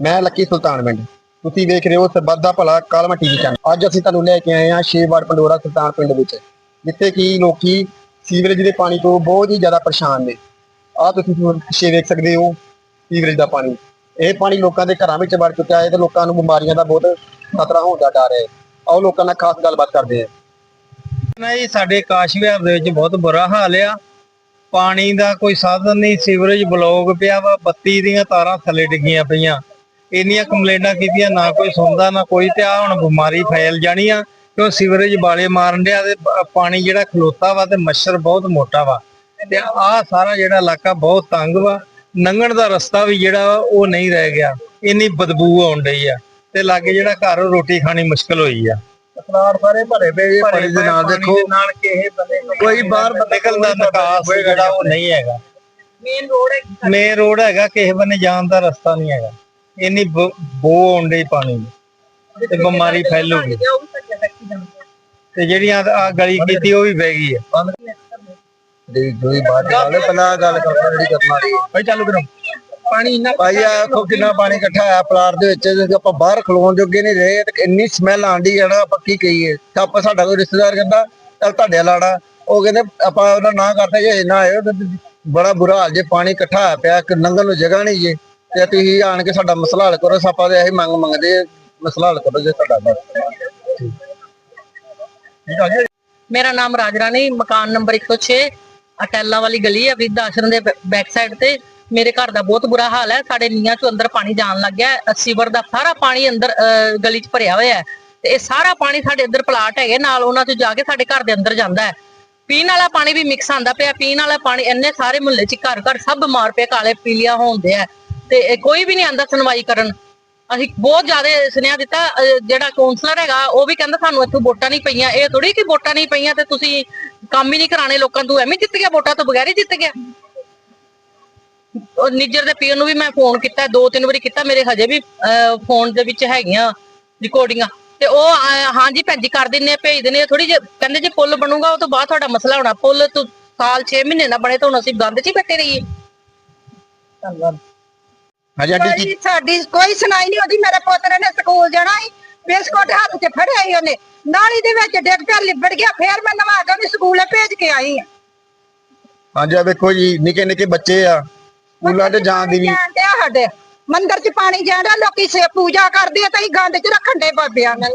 ਮੈਂ ਲੱਕੀ ਸੁਲਤਾਨ ਪਿੰਡ। ਤੁਸੀਂ ਵੇਖ ਰਹੇ ਹੋ ਸਰਬੱਤ ਦਾ ਭਲਾ ਕਾਲਮਾ ਟੀਵੀ ਚੈਨਲ ਅੱਜ ਅਸੀਂ ਤੁਹਾਨੂੰ ਲੈ ਕੇ ਆਏ ਹਾਂ ਛੇ ਵਾਰਡ ਪੰਡੋਰਾ ਸੁਲਤਾਨ ਪਿੰਡ ਵਿੱਚ, ਜਿੱਥੇ ਕਿ ਲੋਕੀ ਸੀਵਰੇਜ ਦੇ ਪਾਣੀ ਤੋਂ ਬਹੁਤ ਹੀ ਜ਼ਿਆਦਾ ਪਰੇਸ਼ਾਨ ਨੇ। ਆਹ ਤੁਸੀਂ ਪਿੱਛੇ ਵੇਖ ਸਕਦੇ ਹੋ ਸੀਵਰੇਜ ਦਾ ਪਾਣੀ। ਇਹ ਪਾਣੀ ਲੋਕਾਂ ਦੇ ਘਰਾਂ ਵਿੱਚ ਵੜ ਚੁੱਕਿਆ ਹੈ ਤੇ ਲੋਕਾਂ ਨੂੰ ਬਿਮਾਰੀਆਂ ਦਾ ਬਹੁਤ ਖਤਰਾ ਹੋਣ ਦਾ ਡਰ ਹੈ। ਆਓ ਲੋਕਾਂ ਨਾਲ ਖਾਸ ਗੱਲਬਾਤ ਕਰਦੇ ਹਾਂ। ਨਾ ਜੀ ਸਾਡੇ ਕਾਸ਼ ਵਿਹਾਰ ਦੇ ਵਿੱਚ ਬਹੁਤ ਬੁਰਾ ਹਾਲ ਆ। ਪਾਣੀ ਦਾ ਕੋਈ ਸਾਧਨ ਨਹੀਂ, ਸੀਵਰੇਜ ਬਲੌਕ ਪਿਆ ਵਾ, ਬੱਤੀ ਦੀਆਂ ਤਾਰਾਂ ਥੱਲੇ ਡਿੱਗੀਆਂ ਪਈਆਂ। ਇੰਨੀਆਂ ਕੰਪਲੇਂਟਾਂ ਕੀਤੀਆਂ ਨਾ ਕੋਈ ਸੁਣਦਾ ਨਾ ਕੋਈ ਤੇ ਆ ਹੁਣ ਬਿਮਾਰੀ ਫੈਲ ਜਾਣੀ ਆ ਕਿਉਂ ਸੀਵਰੇਜ ਬਾਲੇ ਮਾਰਨ ਡਿਆ ਤੇ ਪਾਣੀ ਜਿਹੜਾ ਖਲੋਤਾ ਵਾ ਤੇ ਮੱਛਰ ਬਹੁਤ ਮੋਟਾ ਵਾ। ਤੇ ਆ ਸਾਰਾ ਜਿਹੜਾ ਇਲਾਕਾ ਬਹੁਤ ਤੰਗ ਵਾ ਲੰਘਣ ਦਾ ਰਸਤਾ ਵੀ ਜਿਹੜਾ ਵਾ ਉਹ ਨਹੀਂ ਰਹਿ ਗਿਆ ਇੰਨੀ ਬਦਬੂ ਆਉਣ ਡਈ ਆ ਤੇ ਲਾਗੇ ਜਿਹੜਾ ਘਰ ਰੋਟੀ ਖਾਣੀ ਮੁਸ਼ਕਲ ਹੋਈ ਆ। ਪਲਾਟ ਸਾਰੇ ਭਰੇ ਪਏ ਭਰੇ ਪਾਣੀ ਦੇ ਨਾਲ ਦੇਖੋ ਕੋਈ ਬਾਹਰ ਨਿਕਲਣ ਦਾ ਨਿਕਾਸ ਜਿਹੜਾ ਉਹ ਨਹੀਂ ਹੈਗਾ। ਮੇਨ ਰੋਡ ਹੈ ਮੇਨ ਰੋਡ ਹੈਗਾ ਕਿਸੇ ਬੰਨੇ ਜਾਣ ਦਾ ਰਸਤਾ ਨਹੀਂ ਹੈਗਾ। ਇੰਨੀ ਬ- ਆਉਂਦੀ ਪਾਣੀ ਦੀ ਤੇ ਬਿਮਾਰੀ ਫੈਲੂਗੀ ਤੇ ਜਿਹੜੀਆਂ ਆ ਗਲੀ ਕੀਤੀ ਉਹ ਵੀ ਬਹਿ ਗਈ ਹੈ ਦੇ ਦੋਈ ਬਾਤ ਗੱਲ ਪਹਿਲਾਂ ਗੱਲ ਕਰਨਾ ਜਿਹੜੀ ਕਰਨ ਭਾਈ ਚਾਲੂ ਕਰੋ ਪਾਣੀ ਇੰਨਾ ਭਾਈ ਆ ਦੇਖੋ ਕਿੰਨਾ ਪਾਣੀ ਇਕੱਠਾ ਹੋਇਆ ਪਲਾਟ ਦੇ ਵਿੱਚ ਜੇ ਆਪਾਂ ਬਾਹਰ ਖਲੋਣ ਜੋਗੇ ਨਹੀਂ ਰਹੇ ਤੇ ਇੰਨੀ ਸਮੈਲ ਆਂਦੀ ਹੈ ਨਾ ਆਪਾਂ ਕੀ ਕਹੀਏ? ਤਾਂ ਆਪਾਂ ਸਾਡਾ ਕੋਈ ਰਿਸ਼ਤੇਦਾਰ ਕਹਿੰਦਾ ਚੱਲ ਤੁਹਾਡੇ ਲਾੜਾ ਉਹ ਕਹਿੰਦੇ ਆਪਾਂ ਉਹਨਾਂ ਨਾ ਕਰਦੇ ਜੇ ਨਾ ਆਇਓ ਬੜਾ ਬੁਰਾ ਹਾਲ ਜੇ ਪਾਣੀ ਇਕੱਠਾ ਹੋਇਆ ਪਿਆ ਕਿ ਲੰਘਣ ਨੂੰ ਜਗ੍ਹਾ ਨਹੀਂ ਜੇ। ਤੇ ਤੁਸੀਂ ਆਣ ਕੇ ਸਾਡਾ ਮਸਲਾ ਹੱਲ ਕਰੋ ਸਾਪਾ ਦੇ ਇਹੀ ਮੰਗ ਮੰਗਦੇ ਆ, ਮਸਲਾ ਹੱਲ ਕਰੋ ਜੇ ਤੁਹਾਡਾ ਬਸ। ਠੀਕ ਆ ਜੀ। ਮੇਰਾ ਨਾਮ ਰਾਜ ਰਾਣੀ ਮਕਾਨ ਨੰਬਰ 106 ਅਟੈਲਾ ਵਾਲੀ ਗਲੀ ਹੈ ਵਿਦ ਆਸ਼ਰਮ ਦੇ ਬੈਕ ਸਾਈਡ ਤੇ। ਮੇਰੇ ਘਰ ਦਾ ਬਹੁਤ ਬੁਰਾ ਹਾਲ ਹੈ ਸਾਡੇ ਨੀਆਂ ਚੋਂ ਅੰਦਰ ਪਾਣੀ ਜਾਣ ਲੱਗ ਗਿਆ ਹੈ। ਸੀਵਰ ਦਾ ਸਾਰਾ ਪਾਣੀ ਅੰਦਰ ਅਹ, ਗਲੀ 'ਚ ਭਰਿਆ ਹੋਇਆ ਹੈ। ਤੇ ਇਹ ਸਾਰਾ ਪਾਣੀ ਸਾਡੇ ਅੰਦਰ ਪਲਾਟ ਹੈਗੇ ਨਾਲ ਉਹਨਾਂ 'ਚ ਜਾ ਕੇ ਸਾਡੇ ਘਰ ਦੇ ਅੰਦਰ ਜਾਂਦਾ ਹੈ। ਪੀਣ ਵਾਲਾ ਪਾਣੀ ਵੀ ਮਿਕਸ ਆਂਦਾ ਪਿਆ ਪੀਣ ਵਾਲਾ ਪਾਣੀ ਇੰਨੇ ਸਾਰੇ ਮੁਹੱਲੇ 'ਚ ਘਰ ਘਰ ਸਭ ਬਿਮਾਰ ਪਏ ਕਾਲੇ ਪੀਲੀਆ ਹੋਣਦੇ ਆ ਤੇ ਕੋਈ ਵੀ ਨਹੀਂ ਆਂਦਾ ਸੁਣਵਾਈ ਕਰਨ। ਅਸੀਂ ਬਹੁਤ ਜ਼ਿਆਦਾ ਸੁਨੇਹਾ ਦਿੱਤਾ ਜਿਹੜਾ ਕਾਉਂਸਲਰ ਹੈਗਾ ਉਹ ਵੀ ਕਹਿੰਦਾ ਸਾਨੂੰ ਇੱਥੋਂ ਵੋਟਾਂ ਨਹੀਂ ਪਈਆਂ। ਇਹ ਥੋੜੀ ਕਿ ਵੋਟਾਂ ਨਹੀਂ ਪਈਆਂ ਤੇ ਤੁਸੀਂ ਕੰਮ ਹੀ ਨਹੀਂ ਕਰਾਣੇ ਲੋਕਾਂ ਤੋਂ ਐਵੇਂ ਜਿੱਤ ਗਿਆ ਵੋਟਾਂ ਤੋਂ ਬਗੈਰ ਹੀ ਜਿੱਤ ਗਿਆ। ਨਿੱਜਰ ਦੇ ਪੀਓ ਨੂੰ ਵੀ ਮੈਂ ਫੋਨ ਕੀਤਾ ਦੋ ਤਿੰਨ ਵਾਰੀ ਕੀਤਾ ਮੇਰੇ ਹਜੇ ਵੀ ਫੋਨ ਦੇ ਵਿੱਚ ਹੈਗੀਆਂ ਰਿਕਾਰਡਿੰਗਾਂ ਤੇ ਉਹ ਹਾਂਜੀ ਭੈਣ ਜੀ ਕਰ ਦਿੰਨੇ ਆ, ਭੇਜ ਦਿੰਨੇ ਥੋੜੀ ਜਿਹੀ ਕਹਿੰਦੇ ਜੇ ਪੁੱਲ ਬਣੂਗਾ ਉਹ ਤੋਂ ਬਾਅਦ ਤੁਹਾਡਾ ਮਸਲਾ ਹੋਣਾ। ਪੁੱਲ ਤੋਂ ਸਾਲ 6 ਮਹੀਨੇ ਨਾ ਬਣੇ ਤਾਂ ਹੁਣ ਅਸੀਂ ਗੰਦ 'ਚ ਹੀ ਬੈਠੇ ਰਹੀਏ। ਧੰਨਵਾਦ। ਹਾਂਜੀ ਆਂਟੀ ਕੀ ਕੋਈ ਸਾਡੀ ਕੋਈ ਸੁਣਾਈ ਨਹੀਂ ਹੁੰਦੀ ਮੇਰੇ ਪੋਤਰੇ ਨੇ ਸਕੂਲ ਜਾਣਾ ਸੀ ਬਿਸਕੁਟ ਹੱਥ 'ਚ ਫੜਿਆ ਸੀ ਉਹਨੇ। ਨਾਲੀ ਦੇ ਵਿੱਚ ਡਿੱਗ ਪਿਆ ਲਿਬੜ ਗਿਆ ਫੇਰ ਮੈਂ ਨਵਾ ਕੇ ਉਹਨੂੰ ਸਕੂਲੇ ਭੇਜ ਕੇ ਆਈ ਆ ਹਾਂਜੀ ਆ ਵੇਖੋ ਜੀ ਨਿੱਕੇ ਨਿੱਕੇ ਬੱਚੇ ਆ ਸਕੂਲਾਂ ਤੇ ਜਾਣ ਦੀ ਵੀ ਜਾਣ ਡਿਆ ਸਾਡੇ। ਮੰਦਰ 'ਚ ਪਾਣੀ ਜਾਂਦਾ ਲੋਕੀ ਸੇ ਪੂਜਾ ਕਰਦੇ ਆ ਤਾਂ ਹੀ ਗੰਦ 'ਚ ਰੱਖਣ ਦੇ ਬਾਬਿਆਂ ਨੂੰ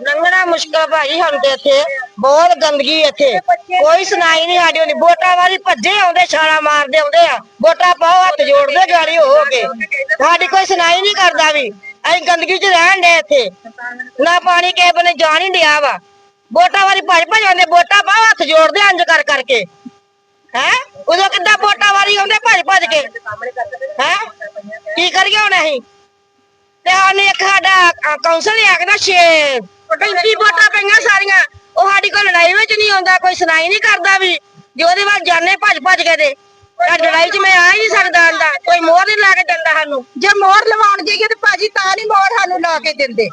ਲੰਘਣਾ ਮੁਸ਼ਕਲ ਭਾਜੀ ਹੁਣ ਤੇ ਇੱਥੇ। ਬਹੁਤ ਗੰਦਗੀ ਇੱਥੇ। ਕੋਈ ਸੁਣਾਈ ਨਹੀਂ ਸਾਡੀ ਹੁੰਦੀ ਵੋਟਾਂ ਵਾਲੀ ਭੱਜੇ ਆਉਂਦੇ, ਛਾਲਾ ਮਾਰਦੇ ਆਉਂਦੇ ਆ। ਵੋਟਾਂ ਪਾਓ, ਹੱਥ ਜੋੜਦੇ ਗਾੜੀ ਹੋ ਕੇ। ਸਾਡੀ ਕੋਈ ਸੁਣਾਈ ਨਹੀਂ ਕਰਦਾ ਵੀ। ਅਸੀਂ ਗੰਦਗੀ 'ਚ ਰਹਿਣ ਦੇ ਇੱਥੇ। ਨਾ ਪਾਣੀ ਕਿਸੇ ਬਨੇ ਜਾਣ ਹੀ ਡਿਆ ਵਾ। ਵੋਟਾਂ ਵਾਲੀ ਭੱਜ ਭੱਜ ਆਉਂਦੇ, ਵੋਟਾਂ ਪਾਓ, ਹੱਥ ਜੋੜਦੇ ਅੰਜ ਕਰ ਕਰਕੇ। ਹੈ? ਉਦੋਂ ਕਿੱਦਾਂ ਵੋਟਾਂ ਵਾਲੀ ਆਉਂਦੇ ਭੱਜ ਭੱਜ ਕੇ? ਹੈ? ਕੀ ਕਰੀਏ ਹੁਣ ਅਸੀਂ? ਤੇ ਉਹਨੇ ਇੱਕ ਸਾਡਾ ਕਾਉਂਸਲ ਹੀ ਆਖਦਾ ਛੇ 35 ਵੋਟਾਂ ਪਈਆਂ ਸਾਰੀਆਂ। ਉਹ ਸਾਡੀ ਕੋਈ ਲੜਾਈ ਵਿੱਚ ਨਹੀਂ ਆਉਂਦਾ ਕੋਈ ਸੁਣਾਈ ਨਹੀਂ ਕਰਦਾ ਵੀ ਜੇ ਉਹਦੇ ਵੱਲ ਜਾਣੇ ਭੱਜ ਭੱਜ ਕੇ ਤੇ। ਤਾਂ ਲੜਾਈ 'ਚ ਮੈਂ ਆ ਹੀ ਨਹੀਂ ਸਕਦਾ ਆਂਦਾ ਕੋਈ ਮੋਹਰ ਨਹੀਂ ਲਾ ਕੇ ਦਿੰਦਾ ਸਾਨੂੰ। ਜੇ ਮੋਹਰ ਲਵਾਉਣ ਜਾਈਏ ਤੇ ਭਾਜੀ ਤਾਂ ਨਹੀਂ ਮੋਹਰ ਸਾਨੂੰ ਲਾ ਕੇ ਦਿੰਦੇ।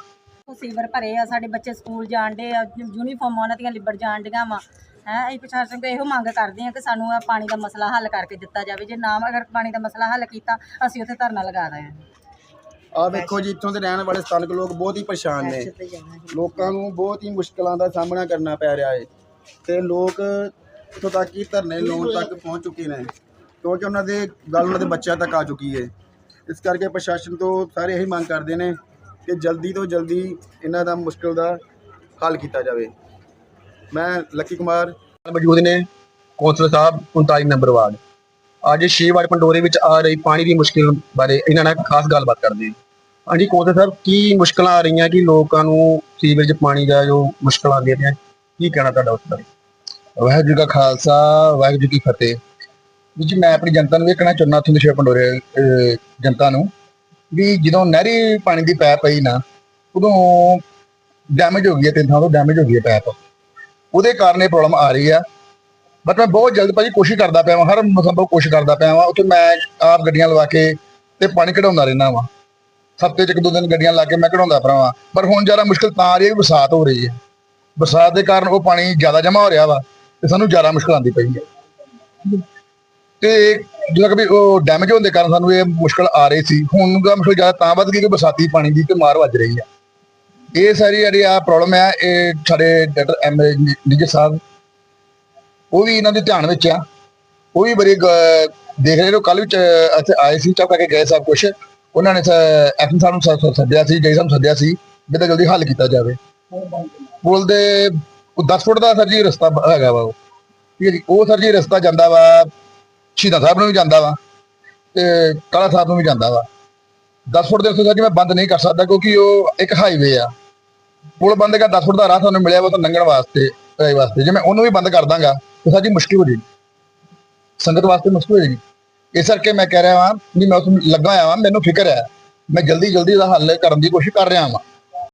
ਸੀਵਰ ਭਰੇ ਆ ਸਾਡੇ ਬੱਚੇ ਸਕੂਲ ਜਾਣ ਦੇ ਆ ਯੂਨੀਫਾਰਮਾਂ ਉਹਨਾਂ ਦੀਆਂ ਲਿਬੜ ਜਾਣ ਡੀਆਂ ਵਾ। ਹੈ ਅਸੀਂ ਪ੍ਰਸ਼ਾਸਨ ਕੋਲ ਇਹੋ ਮੰਗ ਕਰਦੇ ਆ ਕਿ ਸਾਨੂੰ ਇਹ ਪਾਣੀ ਦਾ ਮਸਲਾ ਹੱਲ ਕਰਕੇ ਦਿੱਤਾ ਜਾਵੇ। ਜੇ ਨਾ ਅਗਰ ਪਾਣੀ ਦਾ ਮਸਲਾ ਹੱਲ ਕੀਤਾ ਅਸੀਂ ਉੱਥੇ ਧਰਨਾ ਲਗਾ ਰਹੇ ਹਾਂ ਆ ਵੇਖੋ ਜੀ ਇੱਥੋਂ ਦੇ ਰਹਿਣ ਵਾਲੇ ਸਥਾਨਕ ਲੋਕ ਬਹੁਤ ਹੀ ਪਰੇਸ਼ਾਨ ਨੇ। ਲੋਕਾਂ ਨੂੰ ਬਹੁਤ ਹੀ ਮੁਸ਼ਕਲਾਂ ਦਾ ਸਾਹਮਣਾ ਕਰਨਾ ਪੈ ਰਿਹਾ ਹੈ ਤੇ ਲੋਕ ਇੱਥੋਂ ਤੱਕ ਕਿ ਧਰਨੇ ਲਾਉਣ ਤੱਕ ਪਹੁੰਚ ਚੁੱਕੇ ਨੇ ਕਿਉਂਕਿ ਉਹਨਾਂ ਦੇ ਗੱਲ ਉਹਨਾਂ ਦੇ ਬੱਚਿਆਂ ਤੱਕ ਆ ਚੁੱਕੀ ਹੈ ਇਸ ਕਰਕੇ ਪ੍ਰਸ਼ਾਸਨ ਤੋਂ ਸਾਰੇ ਇਹੀ ਮੰਗ ਕਰਦੇ ਨੇ ਕਿ ਜਲਦੀ ਤੋਂ ਜਲਦੀ ਇਹਨਾਂ ਦਾ ਮੁਸ਼ਕਲ ਦਾ ਹੱਲ ਕੀਤਾ ਜਾਵੇ। ਮੈਂ ਲੱਕੀ ਕੁਮਾਰ ਮੌਜੂਦ ਨੇ ਕੌਂਸਲਰ ਸਾਹਿਬ 39 ਨੰਬਰ ਵਾਰਡ। ਅੱਜ 6 ਵਾਰਡ ਪੰਡੋਰੇ ਵਿੱਚ ਆ ਰਹੀ ਪਾਣੀ ਦੀ ਮੁਸ਼ਕਿਲ ਬਾਰੇ ਇਹਨਾਂ ਨਾਲ ਖਾਸ ਗੱਲਬਾਤ ਕਰਦੇ ਹਾਂ। ਹਾਂਜੀ ਕੌਂਸਲਰ ਸਾਹਿਬ, ਕੀ ਮੁਸ਼ਕਲਾਂ ਆ ਰਹੀਆਂ ਕਿ ਲੋਕਾਂ ਨੂੰ ਸੀਵਰੇਜ ਪਾਣੀ ਦਾ ਜੋ ਮੁਸ਼ਕਲਾਂ ਆਉਂਦੀਆਂ ਨੇ ਕੀ ਕਹਿਣਾ ਤੁਹਾਡਾ ਉਸ ਬਾਰੇ? ਵਾਹਿਗੁਰੂ ਜੀ ਕਾ ਖਾਲਸਾ, ਵਾਹਿਗੁਰੂ ਜੀ ਕੀ ਫਤਿਹ। ਵਿੱਚ ਮੈਂ ਆਪਣੀ ਜਨਤਾ ਨੂੰ ਇਹ ਕਹਿਣਾ ਚਾਹੁੰਦਾ ਤੁਹਾਨੂੰ ਦੇ ਪੰਡੋਰੇ ਜਨਤਾ ਨੂੰ ਵੀ ਜਦੋਂ ਨਹਿਰੀ ਪਾਣੀ ਦੀ ਪੈਪ ਪਈ ਨਾ, ਉਦੋਂ ਡੈਮੇਜ ਹੋ ਗਈ ਹੈ, ਤਿੰਨ ਥਾਂ ਤੋਂ ਡੈਮੇਜ ਹੋ ਗਈ ਹੈ ਪੈਪ। ਉਹਦੇ ਕਾਰਨ ਇਹ ਪ੍ਰੋਬਲਮ ਆ ਰਹੀ ਆ। ਬਟ ਮੈਂ ਬਹੁਤ ਜਲਦ ਭਾਜੀ ਕੋਸ਼ਿਸ਼ ਕਰਦਾ ਪਿਆ ਵਾਂ, ਹਰ ਸੰਭਵ ਕੋਸ਼ਿਸ਼ ਕਰਦਾ ਪਿਆ ਵਾਂ, ਉੱਥੇ ਮੈਂ ਆਪ ਗੱਡੀਆਂ ਲਵਾ ਕੇ ਤੇ ਪਾਣੀ ਕਢਾਉਂਦਾ ਰਹਿਣਾ ਵਾਂ। ਹਫ਼ਤੇ ਚ ਇੱਕ ਦੋ ਦਿਨ ਗੱਡੀਆਂ ਲਾ ਕੇ ਮੈਂ ਕਢਾਉਂਦਾ ਪਿਆ ਵਾਂ। ਪਰ ਹੁਣ ਜ਼ਿਆਦਾ ਮੁਸ਼ਕਲ ਤਾਂ ਆ ਰਹੀ ਹੈ ਕਿ ਬਰਸਾਤ ਹੋ ਰਹੀ ਹੈ। ਬਰਸਾਤ ਦੇ ਕਾਰਨ ਉਹ ਪਾਣੀ ਜ਼ਿਆਦਾ ਜਮ੍ਹਾਂ ਹੋ ਰਿਹਾ ਵਾ ਤੇ ਸਾਨੂੰ ਜ਼ਿਆਦਾ ਮੁਸ਼ਕਲ ਆਉਂਦੀ ਪਈ ਹੈ। ਤੇ ਜਦੋਂ ਕਿ ਉਹ ਡੈਮੇਜ ਹੋਣ ਦੇ ਕਾਰਨ ਸਾਨੂੰ ਇਹ ਮੁਸ਼ਕਲ ਆ ਰਹੀ ਸੀ। ਹੁਣ ਦਾ ਮੁਸ਼ਕਲ ਜ਼ਿਆਦਾ ਤਾਂ ਵੱਧ ਗਈ ਕਿ ਬਰਸਾਤੀ ਪਾਣੀ ਦੀ ਤੇ ਮਾਰ ਵੱਜ ਰਹੀ ਹੈ। ਇਹ ਸਾਰੀ ਜਿਹੜੀ ਆ ਪ੍ਰੋਬਲਮ ਹੈ, ਇਹ ਸਾਡੇ ਡਾਕਟਰ ਐਮ ਨਿਜ ਸਾਹਿਬ ਉਹ ਵੀ ਇਹਨਾਂ ਦੇ ਧਿਆਨ ਵਿੱਚ ਆ। ਉਹ ਵੀ ਬੜੀ ਦੇਖ ਰਹੇ ਨੇ ਕੱਲ ਵਿੱਚ ਇੱਥੇ ਆਏ ਸੀ ਚੌਕ ਕੇ ਗਏ ਸਭ ਕੁਛ। ਉਹਨਾਂ ਨੇ ਐਫਐਮ ਸਾਹਿਬ ਨੂੰ ਸੱਦਿਆ ਸੀ ਜੈ ਸਾਹਿਬ ਨੂੰ ਸੱਦਿਆ ਸੀ ਜਿੱਦਾਂ ਜਲਦੀ ਹੱਲ ਕੀਤਾ ਜਾਵੇ। ਪੁਲ ਦੇ ਉਹ 10 ਫੁੱਟ ਦਾ ਸਰ ਜੀ ਰਸਤਾ ਹੈਗਾ ਵਾ ਉਹ। ਠੀਕ ਹੈ ਜੀ, ਉਹ ਸਰ ਜੀ ਰਸਤਾ ਜਾਂਦਾ ਵਾ, ਸ਼ਹੀਦਾਂ ਸਾਹਿਬ ਨੂੰ ਵੀ ਜਾਂਦਾ ਵਾ ਤੇ ਕਾਲਾ ਸਾਹਿਬ ਨੂੰ ਵੀ ਜਾਂਦਾ ਵਾ। 10 ਫੁੱਟ ਦੇ ਉੱਤੇ ਸਰ ਜੀ ਮੈਂ ਬੰਦ ਨਹੀਂ ਕਰ ਸਕਦਾ ਕਿਉਂਕਿ ਉਹ ਇੱਕ ਹਾਈਵੇ ਆ। ਪੁਲ ਬੰਦ ਕਰ 10 ਫੁੱਟ ਦਾ ਰਾਹ ਤੁਹਾਨੂੰ ਮਿਲਿਆ ਵਾ ਤਾਂ ਲੰਘਣ ਵਾਸਤੇ ਵਾਸਤੇ। ਜੇ ਮੈਂ ਉਹਨੂੰ ਵੀ ਬੰਦ ਕਰ ਦਾਂਗਾ ਤਾਂ ਸਰ ਜੀ ਮੁਸ਼ਕਿਲ ਹੋ ਜਾਏਗੀ। ਸੰਗਤ ਵਾਸਤੇ ਮੁਸ਼ਕਿਲ ਹੋ ਜਾਏਗੀ। ਇਸ ਕਰਕੇ ਮੈਂ ਕਹਿ ਰਿਹਾ ਵਾਂ ਵੀ ਮੈਂ ਉਸ ਲੱਗਾ ਹੋਇਆ ਵਾਂ, ਮੈਨੂੰ ਫਿਕਰ ਹੈ। ਮੈਂ ਜਲਦੀ ਜਲਦੀ ਦਾ ਹੱਲ ਕਰਨ ਦੀ ਕੋਸ਼ਿਸ਼ ਕਰ ਰਿਹਾ ਵਾਂ।